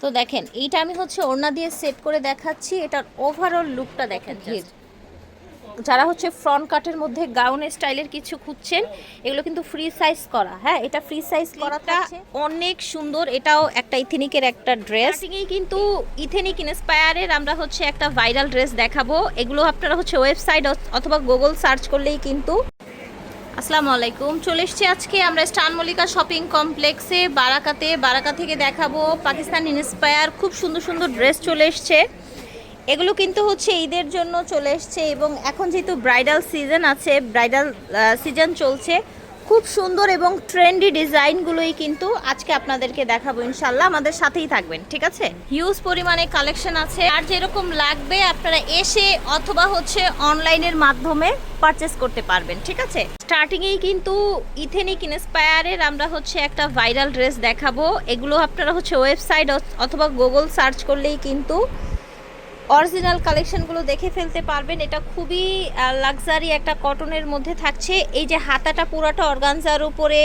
তো দেখেন এইটা আমি হচ্ছে ওড়না দিয়ে সেট করে দেখাচ্ছি। এটার ওভারঅল লুকটা দেখেন যারা হচ্ছে ফ্রন্ট কাটের মধ্যে গাউনের স্টাইলের কিছু খুঁজছেন এগুলো কিন্তু ফ্রি সাইজ করা। হ্যাঁ এটা ফ্রি সাইজ করা থাকছে। অনেক সুন্দর। এটাও একটা ইথেনিকের একটা ড্রেস কিন্তু ইথেনিক ইন্সপায়ারের আমরা হচ্ছে একটা ভাইরাল ড্রেস দেখাবো। এগুলো আপনারা হচ্ছে ওয়েবসাইট অথবা গুগল সার্চ করলেই কিন্তু আসসালামু আলাইকুম। চলে এসছি আজকে আমরা স্টান মল্লিকা শপিং কমপ্লেক্সে, বারাকাতে। বারাকা থেকে দেখাবো পাকিস্তান ইন্সপায়ার। খুব সুন্দর সুন্দর ড্রেস চলে এসছে। এগুলো কিন্তু হচ্ছে ঈদের জন্য চলে এসছে এবং এখন যেহেতু ব্রাইডাল সিজন আছে, ব্রাইডাল সিজন চলছে খুব সুন্দর এবং ট্রেন্ডি ডিজাইনগুলোই কিন্তু আজকে আপনাদেরকে দেখাবো ইনশাল্লাহ আমাদের সাথেই থাকবেন, ঠিক আছে? হিউজ পরিমাণে কালেকশন আছে। আর যেরকম লাগবে, আপনারা এসে অথবা হচ্ছে অনলাইনের মাধ্যমে পারচেস করতে পারবেন, ঠিক আছে? স্টার্টিংয়েই কিন্তু ইথেনিক ইন্সপায়ারের আমরা হচ্ছে একটা ভাইরাল ড্রেস দেখাবো। এগুলো আপনারা হচ্ছে ওয়েবসাইট অথবা গুগল সার্চ করলেই কিন্তু অরিজিনাল কালেকশনগুলো দেখে ফেলতে পারবেন। এটা খুবই লাক্সারি একটা কটনের মধ্যে থাকছে। এই যে হাতাটা পুরাটা অর্গানজার উপরে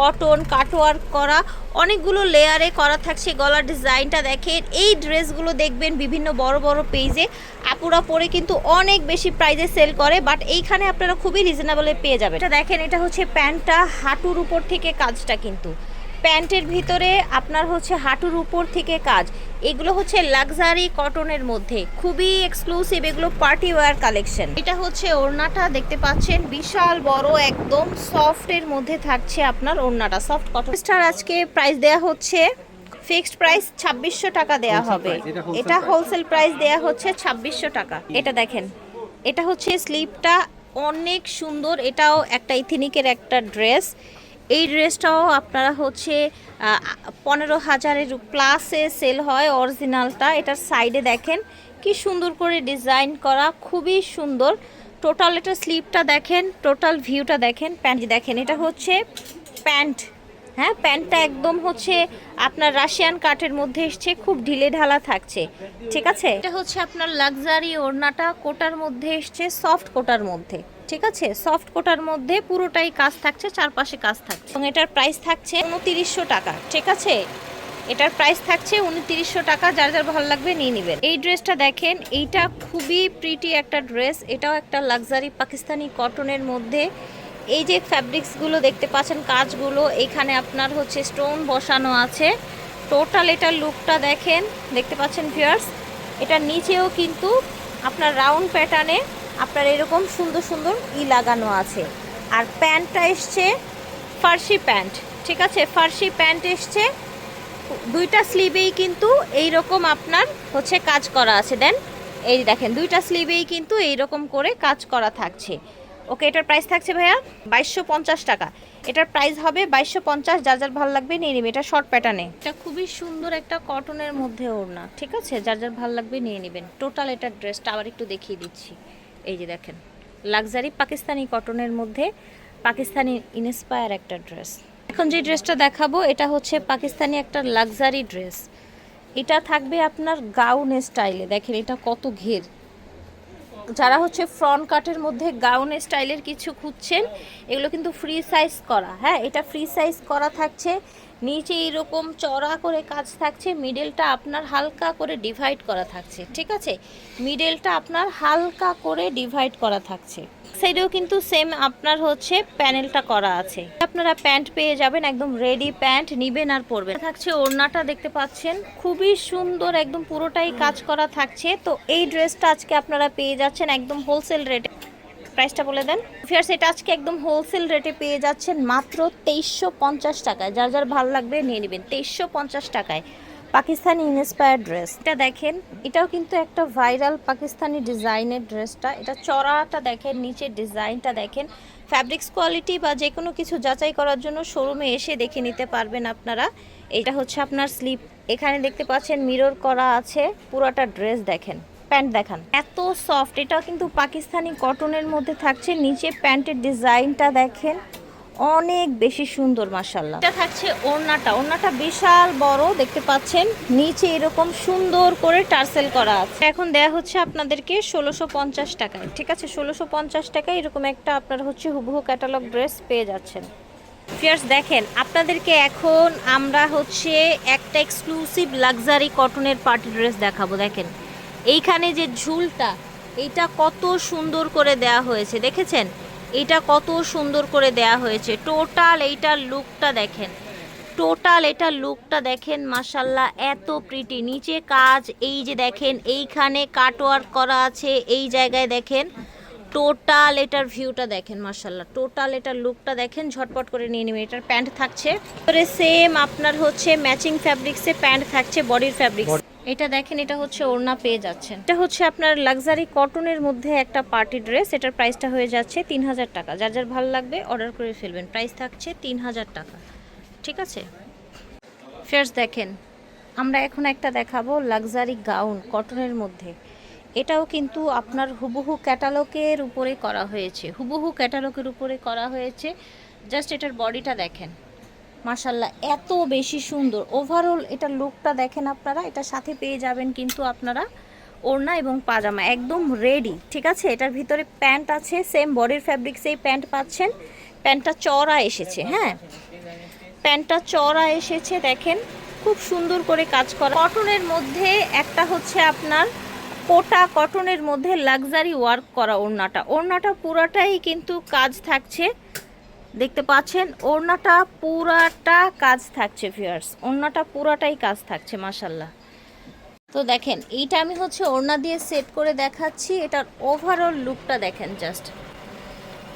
কটন কাটোয়ার করা, অনেকগুলো লেয়ারে করা থাকছে গলার ডিজাইনটা দেখেন। এই ড্রেসগুলো দেখবেন বিভিন্ন বড় বড় পেজে আপুরা পরে কিন্তু অনেক বেশি প্রাইজে সেল করে বাট এইখানে আপনারা খুবই রিজনেবলে পেয়ে যাবেন। এটা দেখেন, এটা হচ্ছে প্যান্টটা, হাঁটুর উপর থেকে কাজটা কিন্তু। প্যান্টের ভিতরে আপনার হচ্ছে হাঁটুর উপর থেকে কাজ। এগুলো হচ্ছে লাক্সারি কটনের মধ্যে। খুবই এক্সক্লুসিভ এগুলো পার্টি ওয়্যার কালেকশন এটা হচ্ছে ওড়নাটা দেখতে পাচ্ছেন? বিশাল বড় একদম সফটের মধ্যে থাকছে আপনার ওড়নাটা। সফট কটন স্টার আজকে প্রাইস দেয়া হচ্ছে ফিক্সড প্রাইস ছাব্বিশশো টাকা দেয়া হবে। এটা হোলসেল প্রাইস দেয়া হচ্ছে ছাব্বিশশো টাকা। এটা দেখেন। এটা হচ্ছে স্লিপটা অনেক সুন্দর। এটাও একটা ইথিনিকের একটা ড্রেস এই ড্রেসটাও আপনারা হচ্ছে পনেরো হাজারের প্লাসে সেল হয় অরিজিনালটা। এটার সাইডে দেখেন কি সুন্দর করে ডিজাইন করা, খুবই সুন্দর। টোটাল এটা স্লিপটা দেখেন, টোটাল ভিউটা দেখেন, প্যান্ট দেখেন। এটা হচ্ছে প্যান্ট হ্যাঁ? প্যান্টটা একদম হচ্ছে আপনার রাশিয়ান কাঠের মধ্যে এসছে, খুব ঢিলে ঢালা থাকছে। ঠিক আছে? এটা হচ্ছে আপনার লাক্সারি ওড়নাটা কোটার মধ্যে এসছে, সফট কোটার মধ্যে। ঠিক আছে? সফট কোটার মধ্যে পুরোটাই কাজ থাকছে, চারপাশে কাজ থাকছে। এবং এটার প্রাইস থাকছে উনতিরিশশো টাকা, ঠিক আছে? এটার প্রাইস থাকছে উনতিরিশশো টাকা, যার যার ভালো লাগবে নিয়ে নেবেন। এই ড্রেসটা দেখেন, এইটা খুবই প্রিটি একটা ড্রেস এটাও একটা লাক্সারি পাকিস্তানি কটনের মধ্যে। এই যে ফ্যাব্রিক্সগুলো দেখতে পাচ্ছেন, কাজগুলো, এখানে আপনার হচ্ছে স্টোন বসানো আছে। টোটাল এটার লুকটা দেখেন, দেখতে পাচ্ছেন ভিয়ার্স এটার নিচেও কিন্তু আপনার রাউন্ড প্যাটার্নে আপনার এরকম সুন্দর সুন্দর ই লাগানো আছে। আর প্যান্টটা এসছে ফার্সি প্যান্ট, ঠিক আছে? ফার্সি প্যান্ট এসছে। দুইটা স্লিভেই কিন্তু এই রকম আপনার হচ্ছে কাজ করা আছে। দেন এই দেখেন, দুইটা স্লিভেই কিন্তু এই রকম করে কাজ করা থাকছে। ওকে, এটার প্রাইস থাকছে ভাইয়া বাইশশো পঞ্চাশ টাকা। এটার প্রাইস হবে বাইশশো পঞ্চাশ, যার যার ভালো লাগবে নিয়ে নেবে। এটা শর্ট প্যাটার্নে এটা খুবই সুন্দর একটা কটনের মধ্যে ওড়না, ঠিক আছে? যার যার ভালো লাগবে নিয়ে নেবেন। টোটাল এটার ড্রেসটা আবার একটু দেখিয়ে দিচ্ছি। এই যে দেখেন, লাক্সারি পাকিস্তানি কটনের মধ্যে পাকিস্তানি ইন্সপায়ার একটা ড্রেস এখন যে ড্রেসটা দেখাবো, এটা হচ্ছে পাকিস্তানি একটা লাক্সারি ড্রেস এটা থাকবে আপনার গাউন স্টাইলে দেখেন, এটা কত ঘের। যারা হচ্ছে ফ্রন্ট কাটের মধ্যে গাউন স্টাইলের কিছু খুঁজছেন, এগুলো কিন্তু ফ্রি সাইজ করা। হ্যাঁ এটা ফ্রি সাইজ করা থাকছে। নিচে এইরকম চড়া করে কাজ থাকছে মিডেলটা আপনার হালকা করে ডিভাইড করা থাকছে, ঠিক আছে? মিডেলটা আপনার হালকা করে ডিভাইড করা থাকছে। সাইডেও কিন্তু সেম আপনার হচ্ছে প্যানেলটা করা আছে। আপনারা প্যান্ট পেয়ে যাবেন, একদম রেডি প্যান্ট নিবেন আর পরবেন। থাকছে ওড়নাটা দেখতে পাচ্ছেন, খুবই সুন্দর, একদম পুরোটাই কাজ করা থাকছে। তো এই ড্রেসটা আজকে আপনারা পেয়ে যাচ্ছেন একদম হোলসেল রেটে প্রাইসটা বলে দেন। ফিয়ার্স এটা আজকে একদম হোলসেল রেটে পেয়ে যাচ্ছেন মাত্র তেইশশো পঞ্চাশ টাকায়। যার যার ভালো লাগবে নিয়ে নেবেন, তেইশশো পঞ্চাশ টাকায়। পাকিস্তানি ইন্সপায়ার ড্রেস এটা দেখেন, এটাও কিন্তু একটা ভাইরাল পাকিস্তানি ডিজাইনের ড্রেসটা এটা চড়াটা দেখেন, নিচের ডিজাইনটা দেখেন। ফ্যাব্রিক্স কোয়ালিটি বা যে কোনো কিছু যাচাই করার জন্য শোরুমে এসে দেখে নিতে পারবেন আপনারা। এটা হচ্ছে আপনার স্লিপ এখানে দেখতে পাচ্ছেন মিরর করা আছে, পুরোটা ড্রেস দেখেন প্যান্ট দেখান। এত সফট এটাও কিন্তু পাকিস্তানি কটনের মধ্যে থাকছে, নিচে প্যান্টের ডিজাইনটা দেখেন। অনেক বেশি সুন্দর মাসাল্লাহ এটা থাকছে ওড়নাটা। ওড়নাটা বিশাল বড়, দেখতে পাচ্ছেন? নিচে এরকম সুন্দর করে টার্সেল করা আছে। এখন দেয়া হচ্ছে আপনাদেরকে ষোলোশো পঞ্চাশ টাকায়। ঠিক আছে? ষোলোশো পঞ্চাশ টাকায় এরকম একটা আপনার হচ্ছে হুবহু ক্যাটালগ ড্রেস পেয়ে যাচ্ছেন। ফিয়ার্স দেখেন, আপনাদেরকে এখন আমরা হচ্ছে একটা এক্সক্লুসিভ লাক্সারি কটনের পার্টি ড্রেস দেখাবো, দেখেন। এইখানে যে ঝুলটা, এইটা কত সুন্দর করে দেয়া হয়েছে, দেখেছেন? এটা কত সুন্দর করে দেয়া হয়েছে। টোটাল এইটার লুকটা দেখেন। টোটাল এটা লুকটা দেখেন মাসাল্লাহ এত প্রিটি নিচে কাজ, এই যে দেখেন, এইখানে কাটওয়ার্ক করা আছে, এই জায়গায় দেখেন। টোটাল এটার ভিউটা দেখেন মাসাল্লাহ টোটাল এটার লুকটা দেখেন, ঝটপট করে নিয়ে নেবেন। এটার প্যান্ট থাকছে। সেম আপনার হচ্ছে ম্যাচিং ফ্যাব্রিক্সে প্যান্ট থাকছে বডির ফ্যাব্রিক্স এটা দেখেন, এটা হচ্ছে ওড়না পেয়ে যাচ্ছেন। এটা হচ্ছে আপনার লাক্সারি কটনের মধ্যে একটা পার্টি ড্রেস, এটার প্রাইসটা হয়ে যাচ্ছে তিন হাজার টাকা। যার যার ভালো লাগবে অর্ডার করে ফেলবেন। প্রাইস থাকছে তিন হাজার টাকা। ঠিক আছে? ফেয়ার্স দেখেন, আমরা এখন একটা দেখাবো লাক্সারি গাউন কটনের মধ্যে। এটাও কিন্তু আপনার হুবহু ক্যাটালগের উপরে করা হয়েছে। হুবহু ক্যাটালগের উপরে করা হয়েছে। জাস্ট এটার বডিটা দেখেন। মাশাল্লাহ এত বেশি সুন্দর। ওভারঅল এটার লুকটা দেখেন আপনারা এটার সাথে পেয়ে যাবেন কিন্তু আপনারা ওড়না এবং পাজামা, একদম রেডি ঠিক আছে? এটার ভিতরে প্যান্ট আছে সেম বডির ফ্যাব্রিক্সেই প্যান্ট পাচ্ছেন। প্যান্টটা চড়া এসেছে হ্যাঁ? প্যান্টটা চড়া এসেছে, দেখেন, খুব সুন্দর করে কাজ করা। কটনের মধ্যে একটা হচ্ছে আপনার কোটা কটনের মধ্যে লাক্সারি ওয়ার্ক করা ওড়নাটা। ওড়নাটা পুরাটাই কিন্তু কাজ থাকছে দেখতে পাচ্ছেন, ওড়নাটা পুরাটা কাজ থাকছে ভিউয়ার্স ওড়নাটা পুরাটাই কাজ থাকছে মাসাল্লাহ তো দেখেন, এইটা আমি হচ্ছে ওড়না দিয়ে সেট করে দেখাচ্ছি, এটার ওভারঅল লুকটা দেখেন জাস্ট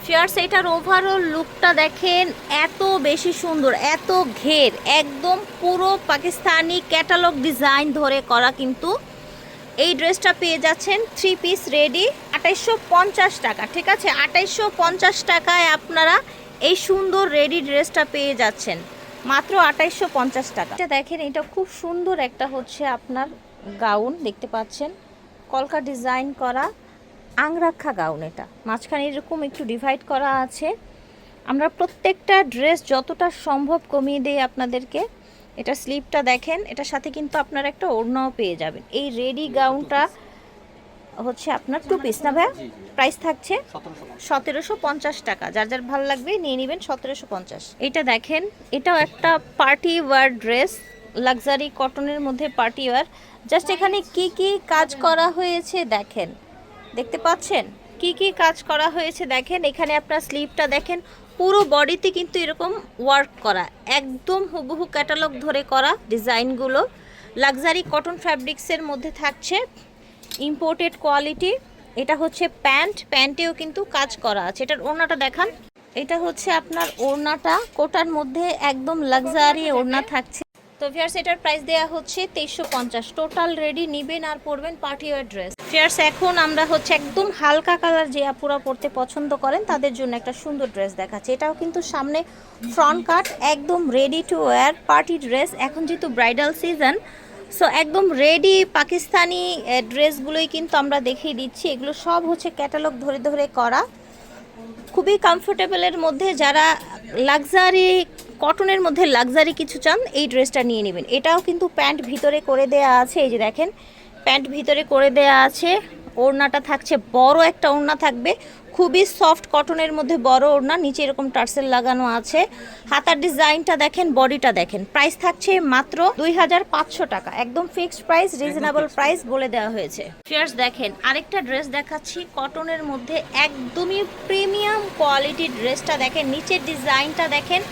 ফিয়ার্স এটার ওভারঅল লুকটা দেখেন, এত বেশি সুন্দর, এত ঘের, একদম পুরো পাকিস্তানি ক্যাটালগ ডিজাইন ধরে করা কিন্তু। এই ড্রেসটা পেয়ে যাচ্ছেন থ্রি পিস রেডি আঠাইশশো টাকা, ঠিক আছে? আঠাইশশো টাকায় আপনারা এই সুন্দর রেডি ড্রেসটা পেয়ে যাচ্ছেন। মাত্র আঠাইশশো পঞ্চাশ টাকা। এটা দেখেন, এটা খুব সুন্দর একটা হচ্ছে আপনার গাউন, দেখতে পাচ্ছেন। কলকা ডিজাইন করা আংরাক্ষা গাউন এটা। মাঝখানে এরকম একটু ডিভাইড করা আছে। আমরা প্রত্যেকটা ড্রেস যতটা সম্ভব কমিয়ে দেই আপনাদেরকে। এটা স্লিপটা দেখেন, এটার সাথে কিন্তু আপনারা একটা ওড়নাও পেয়ে যাবেন। এই রেডি গাউনটা হচ্ছে আপনার টু পিস না ভাইয়া? প্রাইস থাকছে সতেরোশো পঞ্চাশ। টাকা। যার যার ভালো লাগবে নিয়ে নেবেন সতেরোশো পঞ্চাশ। এটা দেখেন এটাও একটা পার্টি ওয়ার ড্রেস লাক্সারি কটনের মধ্যে পার্টি ওয়ার জাস্ট এখানে কি কি কাজ করা হয়েছে দেখেন। দেখতে পাচ্ছেন? কি কি কাজ করা হয়েছে দেখেন। এখানে আপনার স্লিপটা দেখেন পুরো বডিতে কিন্তু এরকম ওয়ার্ক করা। একদম হুবহু ক্যাটালগ ধরে করা ডিজাইনগুলো লাক্সারি কটন ফ্যাব্রিক্সের মধ্যে থাকছে। ইম্পোর্টেড কোয়ালিটি, এটা হচ্ছে প্যান্ট, প্যান্টেও কিন্তু কাজ করা আছে। এটার ওড়নাটা দেখান। এটা হচ্ছে আপনার ওড়নাটা, কোটার মধ্যে একদম লাক্সারি ওড়না থাকছে। তো ফিয়ার্স এটার প্রাইস দেওয়া হচ্ছে তেইশশো পঞ্চাশ। টোটাল রেডি নিবেন আর পরবেন পার্টি ওয়ার ড্রেস ফিয়ার্স এখন আমরা হচ্ছে একদম হালকা কালার যে আপুরা পরতে পছন্দ করেন, তাদের জন্য একটা সুন্দর ড্রেস দেখাচ্ছে। এটাও কিন্তু সামনে ফ্রন্ট কাট একদম ready to wear party dress এখন যেহেতু ব্রাইডাল সিজন সো একদম রেডি পাকিস্তানি ড্রেসগুলোই কিন্তু আমরা দেখিয়ে দিচ্ছি। এগুলো সব হচ্ছে ক্যাটালগ ধরে ধরে করা। খুবই কমফোর্টেবলের মধ্যে যারা লাক্সারি কটনের মধ্যে লাক্সারি কিছু চান, এই ড্রেসটা নিয়ে নেবেন। এটাও কিন্তু প্যান্ট ভিতরে করে দেয়া আছে, এই যে দেখেন। প্যান্ট ভিতরে করে দেয়া আছে। ওড়নাটা থাকছে, বড় একটা ওড়না থাকবে। খুবই সফট কটনের মধ্যে বড় ওড়না নিচে এরকম টার্সেল লাগানো আছে। হাতার ডিজাইনটা দেখেন বডিটা দেখেন। প্রাইস থাকছে মাত্র দুই হাজার পাঁচশো টাকা। একদম ফিক্সড প্রাইস রিজনেবল প্রাইস বলে দেওয়া হয়েছে। ফিয়ার্স দেখেন আরেকটা ড্রেস দেখাচ্ছি কটনের মধ্যে একদমই প্রিমিয়াম কোয়ালিটির ড্রেসটা দেখেন। নিচের ডিজাইনটা দেখেন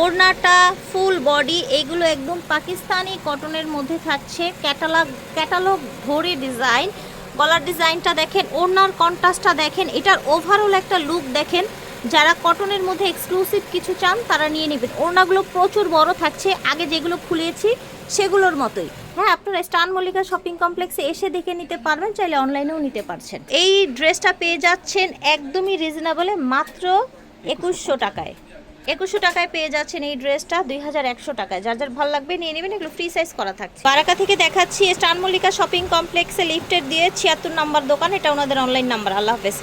ওড়নাটা ফুল বডি এগুলো একদম পাকিস্তানি কটনের মধ্যে থাকছে। ক্যাটালগ ক্যাটালগ ধরে ডিজাইন গলার ডিজাইনটা দেখেন, ওড়নার কন্ট্রাস্টটা দেখেন, এটার ওভারঅল একটা লুক দেখেন। যারা কটনের মধ্যে এক্সক্লুসিভ কিছু চান, তারা নিয়ে নেবেন। ওড়নাগুলো প্রচুর বড় থাকছে, আগে যেগুলো খুলিয়েছি সেগুলোর মতোই। হ্যাঁ আপনারা স্টান মল্লিকা শপিং কমপ্লেক্সে এসে দেখে নিতে পারবেন, চাইলে অনলাইনেও নিতে পারছেন। এই ড্রেসটা পেয়ে যাচ্ছেন একদমই রিজনেবলে মাত্র একুশশো টাকায়। একুশশো টাকায় পেয়ে যাচ্ছেন এই ড্রেসটা, দুই হাজার একশো টাকায়। যার যার ভালো লাগবে নিয়ে নেবেন, এগুলো ফ্রি সাইজ করা থাকছে। বারাকা থেকে দেখাচ্ছি স্টান মল্লিকা শপিং কমপ্লেক্সে লিফটের দিয়ে ছিয়াত্তর নাম্বার দোকান, এটা ওনাদের অনলাইন নাম্বার আল্লাহ হাফেজ।